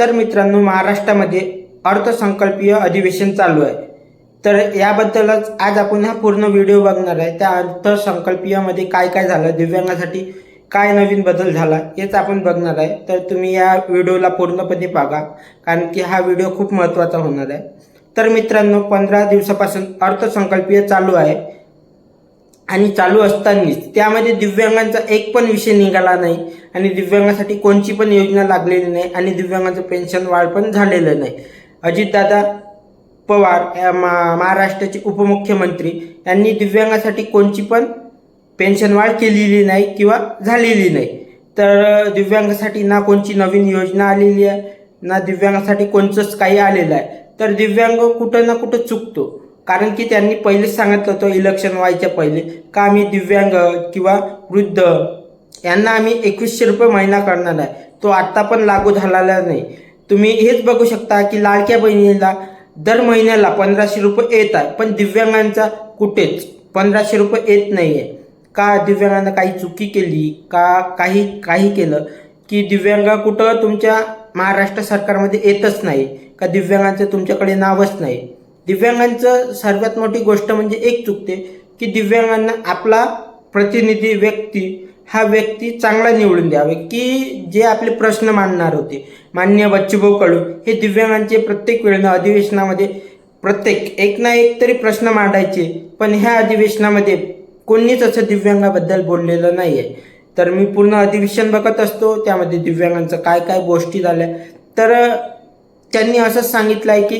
तर मित्रांनो महाराष्ट्रामध्ये अर्थसंकल्पीय अधिवेशन चालू आहे. तर याबद्दलच आज आपण हा पूर्ण व्हिडिओ बघणार आहे. त्या अर्थसंकल्पीयमध्ये काय काय झालं दिव्यांगासाठी काय नवीन बदल झाला हेच आपण बघणार आहे. तर तुम्ही या व्हिडिओला पूर्णपणे बघा कारण की हा व्हिडिओ खूप महत्त्वाचा होणार आहे. तर मित्रांनो पंधरा दिवसापासून अर्थसंकल्पीय चालू आहे. आणि चालू असतानाच. त्यामध्ये दिव्यांगांचा एक पण विषय निघाला नाही आणि दिव्यांगासाठी कोणची पण योजना लागलेली नाही आणि दिव्यांगाचं पेन्शन वाढ पण झालेलं नाही. अजितदादा पवार या मा महाराष्ट्राचे उपमुख्यमंत्री यांनी दिव्यांगासाठी कोणची पण पेन्शन वाढ केलेली नाही किंवा झालेली नाही. तर दिव्यांगासाठी ना कोणची नवीन योजना आलेली आहे ना दिव्यांगासाठी कोणचंच काही आलेलं आहे. तर दिव्यांग कुठं ना कुठं चुकतो. कारण की त्यांनी पहिलेच सांगितलं होतं इलेक्शन व्हायच्या पहिले का आम्ही दिव्यांग किंवा वृद्ध यांना आम्ही एकवीसशे रुपये महिना करणार आहे. तो आत्ता पण लागू झालेला नाही. तुम्ही हेच बघू शकता की लाडक्या बहिणीला दर महिन्याला पंधराशे रुपये येत आहे पण दिव्यांगांचा कुठेच पंधराशे रुपये येत नाही आहे का दिव्यांगांना काही चुकी केली का काही काही केलं? की दिव्यांग कुठं तुमच्या महाराष्ट्र सरकारमध्ये येतच नाही का दिव्यांगांचं तुमच्याकडे नावच नाही? दिव्यांगांचं सर्वात मोठी गोष्ट म्हणजे एक चुकते की दिव्यांगांना आपला प्रतिनिधी व्यक्ती हा व्यक्ती चांगला निवडून द्यावे. की जे आपले प्रश्न मांडणार होते मान्य बच्चूभाऊ कडू हे दिव्यांगांचे प्रत्येक वेळेनं अधिवेशनामध्ये प्रत्येक एक ना एक तरी प्रश्न मांडायचे पण ह्या अधिवेशनामध्ये कोणीच असं दिव्यांगाबद्दल बोललेलं नाही आहे तर मी पूर्ण अधिवेशन बघत असतो त्यामध्ये दिव्यांगांचं काय काय गोष्टी झाल्या. तर त्यांनी असंच सांगितलं आहे की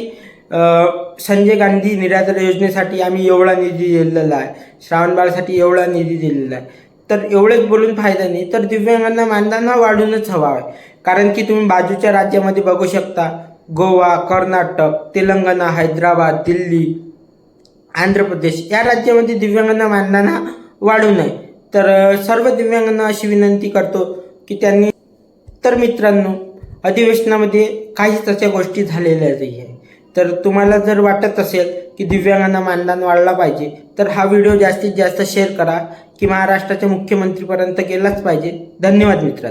संजय गांधी निराधार योजनेसाठी आम्ही एवढा निधी दिलेला आहे. श्रावणबाळसाठी एवढा निधी दिलेला आहे. तर एवढंच बोलून फायदा नाही तर दिव्यांगांना मानधन हा वाढूनच हवा आहे. कारण की तुम्ही बाजूच्या राज्यामध्ये बघू शकता गोवा कर्नाटक तेलंगणा हैदराबाद दिल्ली आंध्र प्रदेश या राज्यामध्ये दिव्यांगांना मानधन हा वाढू नये. तर सर्व दिव्यांगांना अशी विनंती करतो की त्यांनी तर मित्रांनो अधिवेशनामध्ये काहीच तशा गोष्टी झालेल्या नाही आहे तर तुम्हाला जर वाटत असेल की दिव्यांगांना मानधन वाढला पाहिजे तर हा व्हिडिओ जास्तीत जास्त शेअर करा की महाराष्ट्राच्या मुख्यमंत्रीपर्यंत गेलाच पाहिजे. धन्यवाद मित्रांनो.